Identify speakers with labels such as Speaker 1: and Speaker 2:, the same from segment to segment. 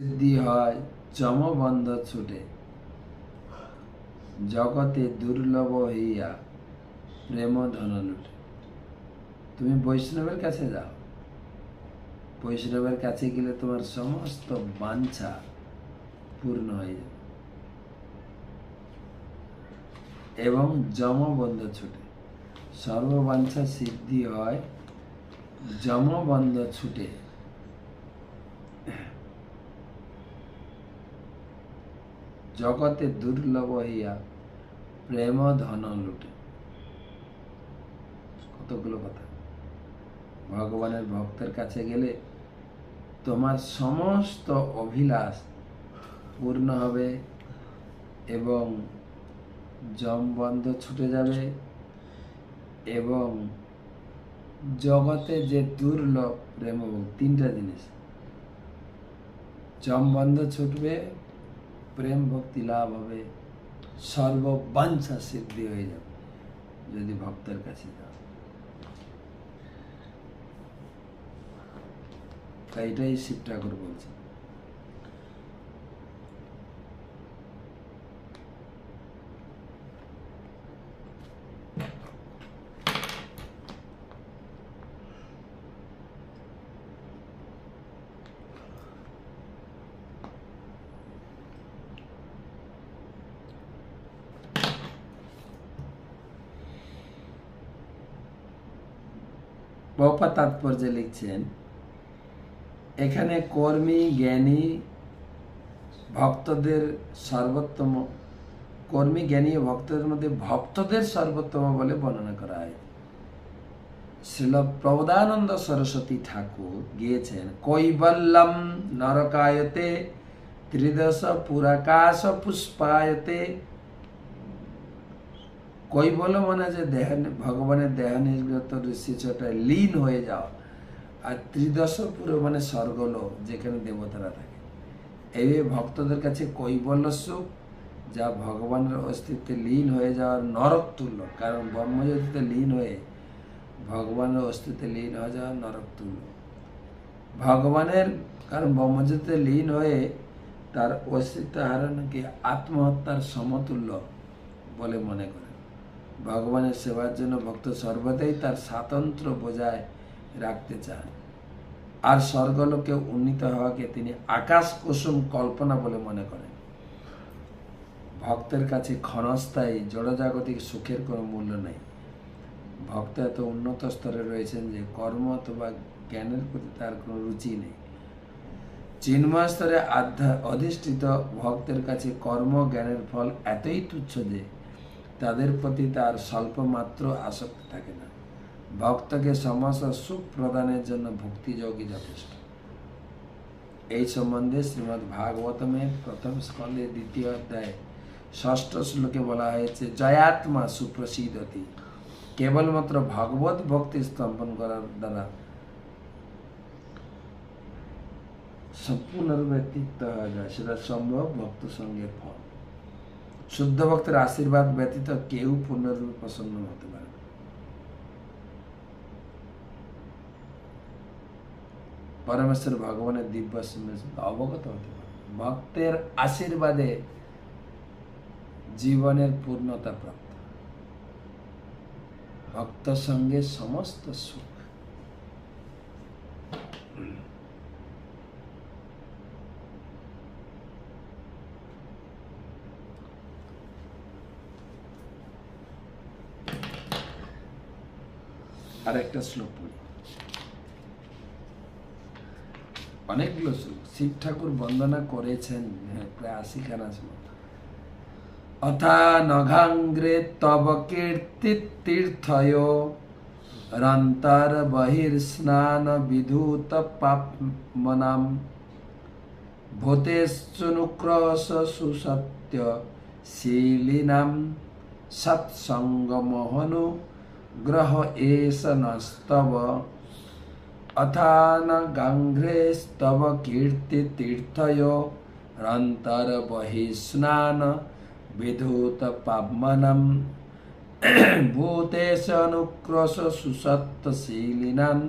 Speaker 1: সিদ্ধি হয় চমবন্ধ ছুটে জগতে দুর্লভ হইয়া প্রেম ধন লুটে তুমি বৈষ্ণবের কাছে যাও বৈষ্ণবের কাছে গেলে তোমার সমস্ত বাঞ্ছা পূর্ণ হয়ে যাবে এবং যমবন্ধ ছুটে সর্ববাঞ্ছা সিদ্ধি হয় যমবন্ধ ছুটে জগতে দুর্লভ হইয়া প্রেম ধন লুটে কতগুলো কথা ভগবানের ভক্তের কাছে গেলে তোমার সমস্ত অভিলাষ পূর্ণ হবে এবং জম বন্ধ ছুটে যাবে এবং জগতে যে দুর্লভ প্রেম তিনটা জিনিস জম বন্ধ ছুটবে प्रेम भक्ति लाभ हो सर्ववंश सिद्धि हो जाए जो भक्त का शिफ्ट ठाकुर बोलते বপা তাৎপর্যে লিখছেন এখানে কর্মী জ্ঞানী ভক্তদের সর্বোত্তম কর্মী জ্ঞানী ভক্তদের মধ্যে ভক্তদের সর্বোত্তম বলে বর্ণনা করা হয় শ্রীল প্রবদানন্দ সরস্বতী ঠাকুর গিয়েছেন কৈবল্লম নরকায়তে ত্রিদশ পুরাকাশ পুষ্পায়তে কৈবল মানে যে দেহ ভগবানের দেহ নির্গত ঋষিচটায় লীন হয়ে যাওয়া আর ত্রিদশ পুরো মানে স্বর্গলোক যেখানে দেবতারা থাকে এই ভক্তদের কাছে কৈবল সুখ যা ভগবানের অস্তিত্বে লীন হয়ে যাওয়ার নরক তুল্য কারণ ব্রহ্মজ্যোতিতে লীন হয়ে ভগবানের অস্তিত্বে লীন হয়ে যাওয়া নরক তুল্য ভগবানের কারণ ব্রহ্মজ্যোতিতে লীন হয়ে তার অস্তিত্ব হারানোকে আত্মহত্যার সমতুল্য বলে মনে করে ভগবানের সেবার জন্য ভক্ত সর্বদাই তার স্বাতন্ত্র বজায় রাখতে চান আর স্বর্গলোকে উন্নীত হওয়াকে তিনি আকাশ কুসুম কল্পনা বলে মনে করেন ভক্তের কাছে ক্ষণস্থায়ী জড়জাগতিক সুখের কোনো মূল্য নেই ভক্ত এত উন্নত স্তরে রয়েছেন যে কর্ম অথবা জ্ঞানের প্রতি তার কোনো রুচি নেই চিন্ময় স্তরে আধ্যা অধিষ্ঠিত ভক্তের কাছে কর্ম জ্ঞানের ফল এতই তুচ্ছ যে तर प्रति तरह स्वल्पम्र आसक्ति थे भक्त के समस्त सुख प्रदान जो भक्ति जोगी जथेष यही सम्बन्धे श्रीमद भागवत में प्रथम स्कंदे द्वितीय अध्याय ष्ठ श्लोके बला जयात्मा सुप्रसिद्ध थी केवल मात्र भगवत भक्ति स्तंभन कर द्वारा संपूर्ण रूप व्यक्ति सम्भव भक्त संगे फल শুদ্ধ ভক্তের আশীর্বাদ ব্যতীত কেউ পূর্ণরূপ প্রসন্ন হতে পারে পরমেশ্বর ভগবানের দিব্য অবগত হতে পারে ভক্তের আশীর্বাদে জীবনের পূর্ণতা প্রাপ্ত ভক্ত সঙ্গে সমস্ত সুখ আর একটা শ্লোক পড়ি অনেকগুলো শ্লোক শিব ঠাকুর বন্দনা করেছেন হ্যাঁ, প্রায় আশিখানা শ্লোক অথা নঘাঙ্গ্রে তব কীর্তি তীর্থয় রন্তার বহির স্নান বিধূত পাপমনাম ভূতেশ্চনুক্রস সুসত্য শীলিনাম সৎসঙ্গমহনু ग्रह एष नस्तव अथान गाङ्घ्रेस्तव कीर्तितीर्थयो रन्तर्बहिस्नान विधूतपामनं भूतेश अनुक्रश सुसत्तशीलिनां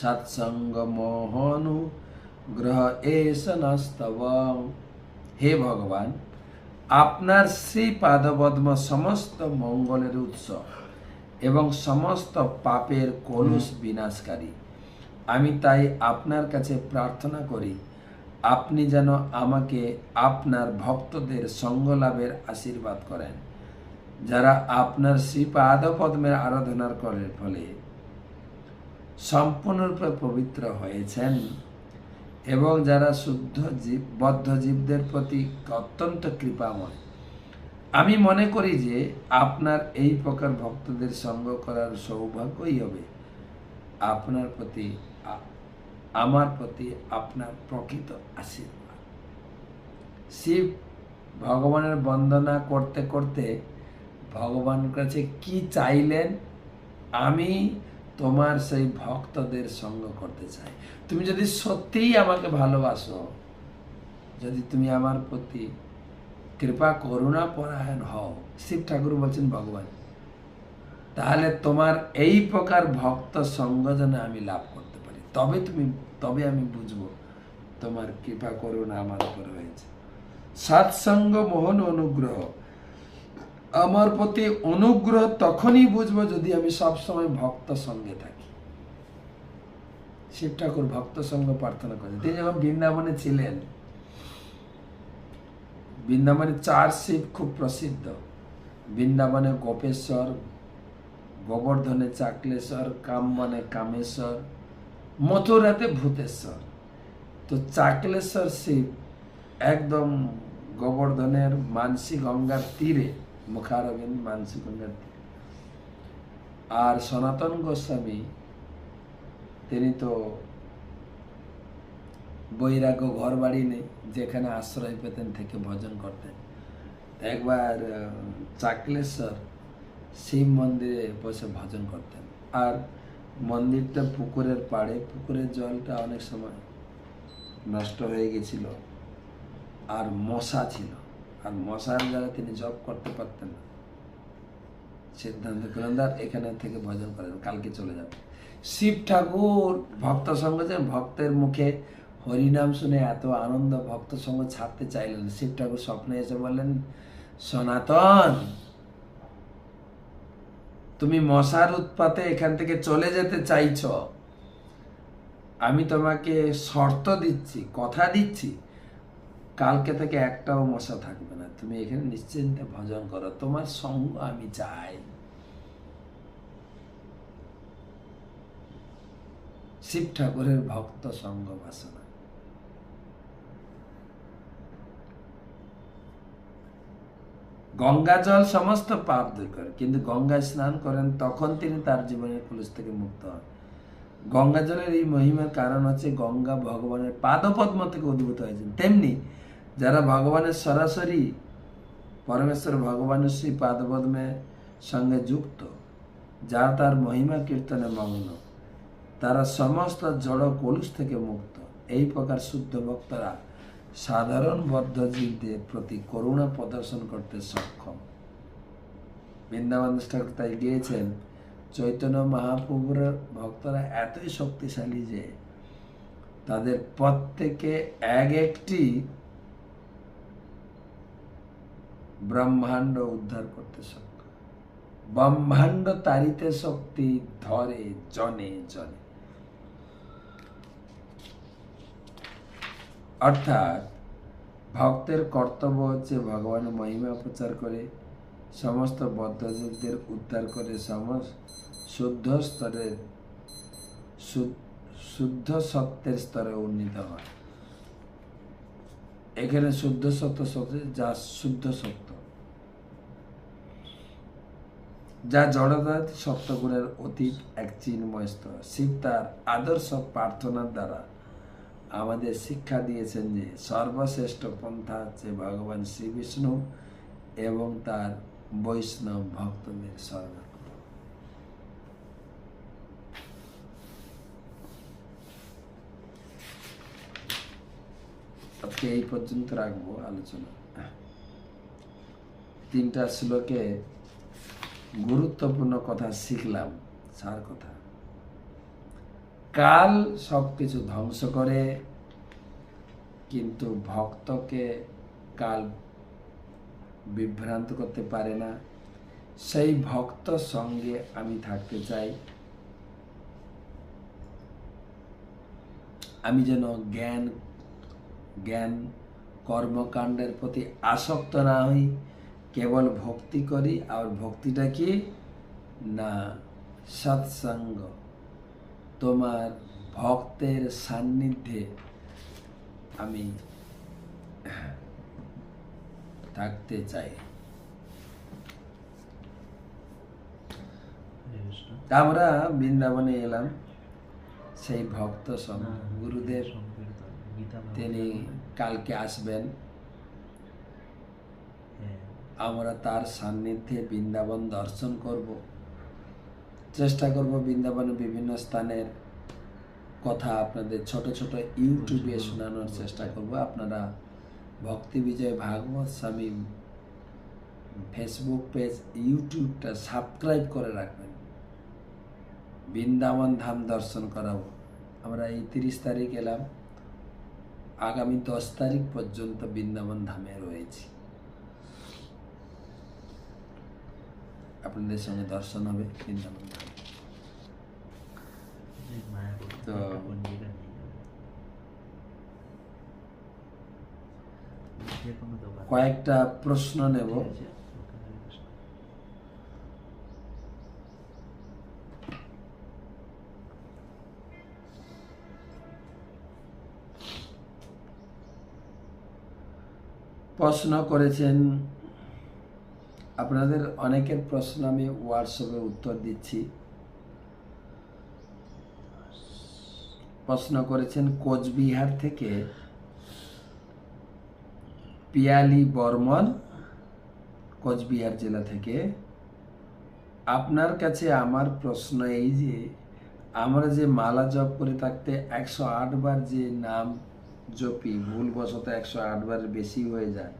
Speaker 1: सत्सङ्गमोहनु ग्रह एष नस्तव हे भगवान् আপনার শ্রী পাদবদ্ম সমস্ত মঙ্গলের উৎস এবং সমস্ত পাপের কলুষ বিনাশকারী আমি তাই আপনার কাছে প্রার্থনা করি আপনি যেন আমাকে আপনার ভক্তদের সঙ্গ লাভের আশীর্বাদ করেন যারা আপনার শ্রীপাদপদ্মের আরাধনার করে ফলে সম্পূর্ণরূপে পবিত্র হয়েছেন এবং যারা শুদ্ধ জীব বদ্ধ জীবদের প্রতি অত্যন্ত কৃপাময় আমি মনে করি যে আপনার এই প্রকার ভক্তদের সঙ্গ করার সৌভাগ্যই হবে আপনার প্রতি আমার প্রতি আপনার প্রকৃত আশীর্বাদ শিব ভগবানের বন্দনা করতে করতে ভগবান কাছে কি চাইলেন আমি তোমার সেই ভক্তদের সঙ্গ করতে চাই তুমি যদি সত্যিই আমাকে ভালোবাসো যদি তুমি আমার প্রতি কৃপা করুণা পরায়ণ হও শিব ঠাকুর বলছেন ভগবান তাহলে তোমার এই প্রকার ভক্ত সঙ্গ যেন আমি লাভ করতে পারি তবে তুমি তবে আমি বুঝব তোমার কৃপা করুণা আমার উপর রয়েছে সৎসঙ্গ মোহন অনুগ্রহ আমার প্রতি অনুগ্রহ তখনই বুঝবো যদি আমি সবসময় ভক্ত সঙ্গে থাকি শিব ঠাকুর ভক্ত সঙ্গে প্রার্থনা করেন তিনি যখন বৃন্দাবনে ছিলেন বৃন্দাবনে চার শিব খুব প্রসিদ্ধ বৃন্দাবনে গোপেশ্বর গোবর্ধনে চাকলেশ্বর কামবনে কামেশ্বর মথুরাতে ভূতেশ্বর তো চাকলেশ্বর শিব একদম গোবর্ধনের মানসি গঙ্গার তীরে মুখারবিন্দ মানসিক আর সনাতন গোস্বামী তিনি তো বৈরাগ্য ঘর বাড়ি নেই যেখানে আশ্রয় পেতেন থেকে ভজন করতেন একবার চাকলেশ্বর শিব মন্দিরে বসে ভজন করতেন আর মন্দিরটা পুকুরের পাড়ে পুকুরের জলটা অনেক সময় নষ্ট হয়ে গেছিল আর মশা ছিল আর মশার দ্বারা তিনি জব করতে পারতেন না সিদ্ধান্ত কুলন্দার এখানে থেকে ভজন করেন কালকে চলে যাবে শিব ঠাকুর ভক্ত সঙ্গে যে ভক্তের মুখে হরিনাম শুনে এত আনন্দ ভক্ত সঙ্গে ছাড়তে চাইলেন শিব ঠাকুর স্বপ্নে এসে বললেন সনাতন তুমি মশার উৎপাতে এখান থেকে চলে যেতে চাইছ আমি তোমাকে শর্ত দিচ্ছি কথা দিচ্ছি কালকে থেকে একটাও মশা থাকবে তুমি এখানে নিশ্চিন্তে ভজন করো তোমার সঙ্গ আমি চাই শিব ঠাকুরের ভক্ত সঙ্গ বাসনা গঙ্গা জল সমস্ত পাপ দূর করে কিন্তু গঙ্গায় স্নান করেন তখন তিনি তার জীবনের পুলিশ থেকে মুক্ত হন গঙ্গা জলের এই মহিমার কারণ হচ্ছে গঙ্গা ভগবানের পাদপদ্ম থেকে উদ্ভূত হয়েছেন তেমনি যারা ভগবানের সরাসরি পরমেশ্বর ভগবানের শ্রী পাদপদ্মে সঙ্গে যুক্ত যা তার মহিমা কীর্তনে মগ্ন তারা সমস্ত জড় কলুষ থেকে মুক্ত এই প্রকার শুদ্ধ ভক্তরা সাধারণ বদ্ধ জীবদের প্রতি করুণা প্রদর্শন করতে সক্ষম বৃন্দাবন ঠাকুর তাই গিয়েছেন চৈতন্য মহাপ্রভুর ভক্তরা এতই শক্তিশালী যে তাদের প্রত্যেকে এক একটি ব্রহ্মাণ্ড উদ্ধার করতে সক্ষম ব্রহ্মাণ্ড তারিতে শক্তি ধরে জনে জনে অর্থাৎ ভক্তের কর্তব্য হচ্ছে ভগবানের মহিমা প্রচার করে সমস্ত বদ্ধযোগদের উদ্ধার করে সমস্ত শুদ্ধ স্তরের শুদ্ধ সত্যের স্তরে উন্নীত হয় এখানে শুদ্ধ সত্য সত্য যা শুদ্ধ সত্য যা জড়দাত সপ্তগুণের অতীত এক চিন্ময় স্তর শিব তার আদর্শ প্রার্থনার দ্বারা আমাদের শিক্ষা দিয়েছেন যে সর্বশ্রেষ্ঠ পন্থা হচ্ছে ভগবান শ্রী বিষ্ণু এবং তার বৈষ্ণব ভক্তদের শরণার্থ এই পর্যন্ত রাখবো আলোচনা তিনটা শ্লোকে গুরুত্বপূর্ণ কথা শিখলাম সার কথা কাল সব কিছু ধ্বংস করে কিন্তু ভক্তকে কাল বিভ্রান্ত করতে পারে না সেই ভক্ত সঙ্গে আমি থাকতে চাই আমি যেন জ্ঞান জ্ঞান কর্মকাণ্ডের প্রতি আসক্ত না হই কেবল ভক্তি করি আর ভক্তিটা কি না সৎসঙ্গ তোমার ভক্তের সান্নিধ্যে আমি থাকতে চাই আমরা বৃন্দাবনে এলাম সেই ভক্ত সম হ্যাঁ, হ্যাঁ, গুরুদেব তিনি কালকে আসবেন আমরা তার সান্নিধ্যে বৃন্দাবন দর্শন করব চেষ্টা করব বৃন্দাবনের বিভিন্ন স্থানের কথা আপনাদের ছোট ছোট ইউটিউবে শোনানোর চেষ্টা করব আপনারা ভক্তি বিজয় ভাগবত স্বামী ফেসবুক পেজ ইউটিউবটা সাবস্ক্রাইব করে রাখবেন বৃন্দাবন ধাম দর্শন করাবো আমরা এই তিরিশ তারিখ এলাম আগামী দশ তারিখ পর্যন্ত বৃন্দাবন ধামে রয়েছি আপনাদের সঙ্গে দর্শন হবে বৃন্দাবন তো কয়েকটা প্রশ্ন নেব প্রশ্ন করেছেন আপনাদের অনেকের প্রশ্ন আমি হোয়াটসঅ্যাপে উত্তর দিচ্ছি প্রশ্ন করেছেন কোচবিহার থেকে পিয়ালি বর্মন কোচবিহার জেলা থেকে আপনার কাছে আমার প্রশ্ন এই যে আমরা যে মালা জপ করে থাকতে একশো বার যে নাম জপি ভুলবশত একশো বার বেশি হয়ে যায়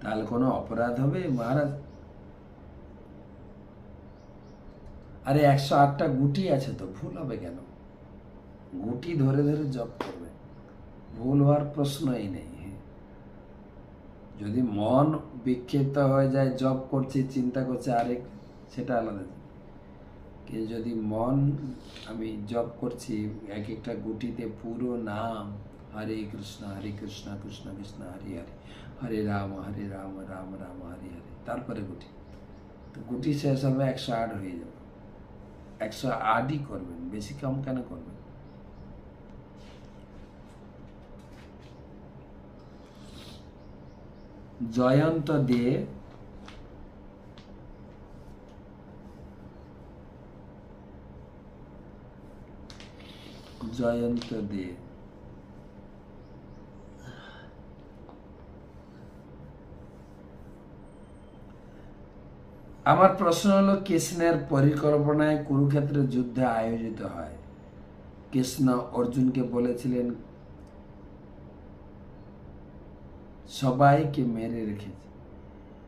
Speaker 1: তাহলে কোনো অপরাধ হবে মহারাজ আরে একশো আটটা গুটি আছে তো ভুল হবে কেন গুটি ধরে ধরে জপ করবে ভুল হওয়ার প্রশ্নই নেই যদি মন বিক্ষিপ্ত হয়ে যায় জব করছি চিন্তা করছে আরেক সেটা আলাদা কিন্তু যদি মন আমি জব করছি এক একটা গুটিতে পুরো নাম হরে কৃষ্ণ হরে কৃষ্ণ কৃষ্ণ কৃষ্ণ হরে হরে হরে রাম হরে রাম রাম রাম হরে হরে তারপরে গুটি তো গুটি শেষ হবে একশো আট হয়ে যাবে একশো আটই করবেন বেশি কম কেন করবেন জয়ন্ত দে জয়ন্ত দে আমার প্রশ্ন হলো কৃষ্ণের পরিকল্পনায় কুরুক্ষেত্রের যুদ্ধে আয়োজিত হয় কৃষ্ণ অর্জুনকে বলেছিলেন সবাইকে মেরে রেখেছে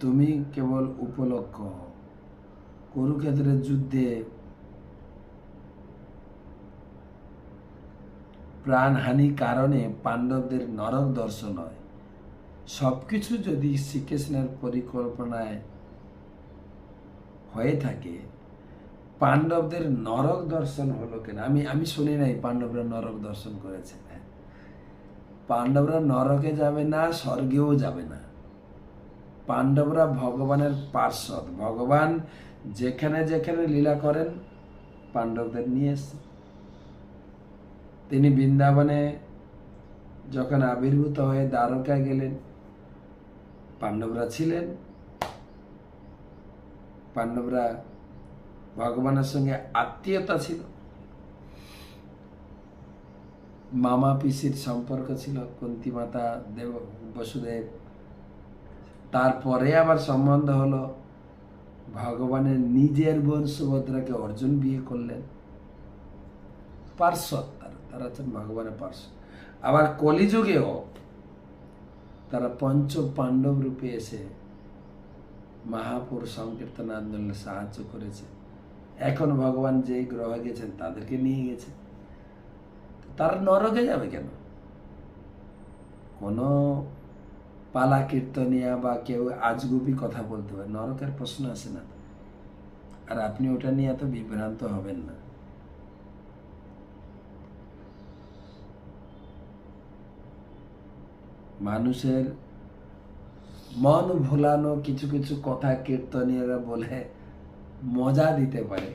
Speaker 1: তুমি কেবল উপলক্ষ কুরুক্ষেত্রের যুদ্ধে প্রাণহানি কারণে পাণ্ডবদের নরক দর্শন হয় সব কিছু যদি শ্রীকৃষ্ণের পরিকল্পনায় হয়ে থাকে পাণ্ডবদের নরক দর্শন হলো কিনা আমি আমি শুনি নাই পাণ্ডবরা নরক দর্শন করেছে পাণ্ডবরা নরকে যাবে না স্বর্গেও যাবে না পাণ্ডবরা ভগবানের পার্শ্বদ ভগবান যেখানে যেখানে লীলা করেন পাণ্ডবদের নিয়ে এসছে তিনি বৃন্দাবনে যখন আবির্ভূত হয়ে দ্বারকা গেলেন পাণ্ডবরা ছিলেন পাণ্ডবরা ভগবানের সঙ্গে আত্মীয়তা ছিল মামা পিসির সম্পর্ক ছিল কুন্তি মাতা দেব বসুদেব তারপরে আবার সম্বন্ধ হলো ভগবানের নিজের বোন সুভদ্রাকে অর্জুন বিয়ে করলেন পার্শ্বদ তারা তারা হচ্ছেন ভগবানের পার্শ্ব আবার কলিযুগেও তারা পঞ্চ পাণ্ডব রূপে এসে মহাপুর সংকীর্তন আন্দোলনে সাহায্য করেছে এখন ভগবান যেই গ্রহে গেছেন তাদেরকে নিয়ে গেছে তারা নরকে যাবে কেন কোনো পালা কীর্তনিয়া বা কেউ আজগুবি কথা বলতে পারে নরকের প্রশ্ন আসে না আর আপনি ওটা নিয়ে এত বিভ্রান্ত হবেন না মানুষের মন ভুলানো কিছু কিছু কথা কীর্তনীয়রা বলে মজা দিতে পারে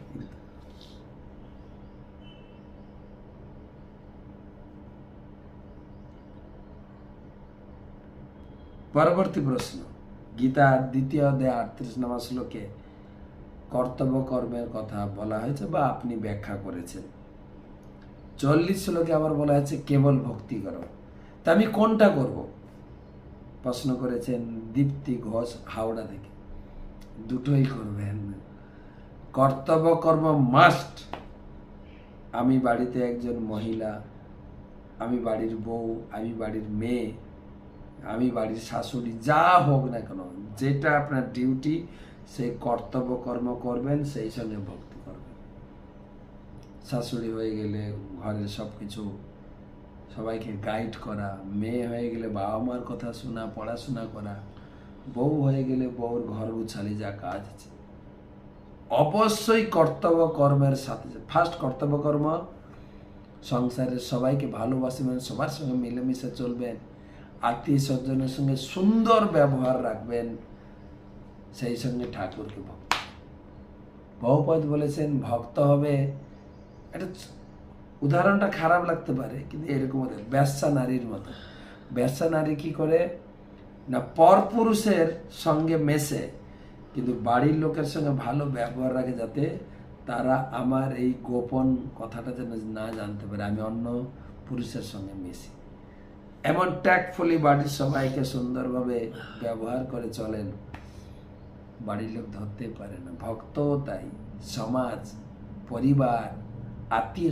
Speaker 1: পরবর্তী প্রশ্ন গীতা দ্বিতীয় অধ্যায় আটত্রিশ নম্বর শ্লোকে কর্তব্য কর্মের কথা বলা হয়েছে বা আপনি ব্যাখ্যা করেছেন চল্লিশ শ্লোকে আবার বলা হয়েছে কেবল ভক্তি করো তা আমি কোনটা করবো প্রশ্ন করেছেন দীপ্তি ঘোষ হাওড়া থেকে দুটোই করবেন হ্যাঁ। কর্তব্য কর্ম মাস্ট আমি বাড়িতে একজন মহিলা আমি বাড়ির বউ আমি বাড়ির মেয়ে আমি বাড়ির শাশুড়ি যা হোক না কেন যেটা আপনার ডিউটি সেই কর্তব্য কর্ম করবেন সেই সঙ্গে ভক্তি করবেন শাশুড়ি হয়ে গেলে ঘরের সব কিছু সবাইকে গাইড করা মেয়ে হয়ে গেলে বাবা মার কথা শোনা পড়াশোনা করা বউ হয়ে গেলে বউর ঘর গুছালি যা কাজ আছে অবশ্যই কর্তব্য কর্মের সাথে ফার্স্ট কর্তব্য কর্ম সংসারের সবাইকে ভালোবাসবেন মানে সবার সঙ্গে মিলেমিশে চলবেন আত্মীয় স্বজনের সঙ্গে সুন্দর ব্যবহার রাখবেন সেই সঙ্গে ঠাকুরকে ভক্ত বহুপদ বলেছেন ভক্ত হবে এটা উদাহরণটা খারাপ লাগতে পারে কিন্তু এরকম ওদের ব্যবসা নারীর মতো ব্যবসা নারী কি করে না পরপুরুষের সঙ্গে মেশে কিন্তু বাড়ির লোকের সঙ্গে ভালো ব্যবহার রাখে যাতে তারা আমার এই গোপন কথাটা যেন না জানতে পারে আমি অন্য পুরুষের সঙ্গে মিশি এমন ট্যাকফুলি বাড়ির সবাইকে সুন্দরভাবে ব্যবহার করে চলেন বাড়ির লোক ধরতে পারে না ভক্ত তাই সমাজ পরিবার আত্মীয়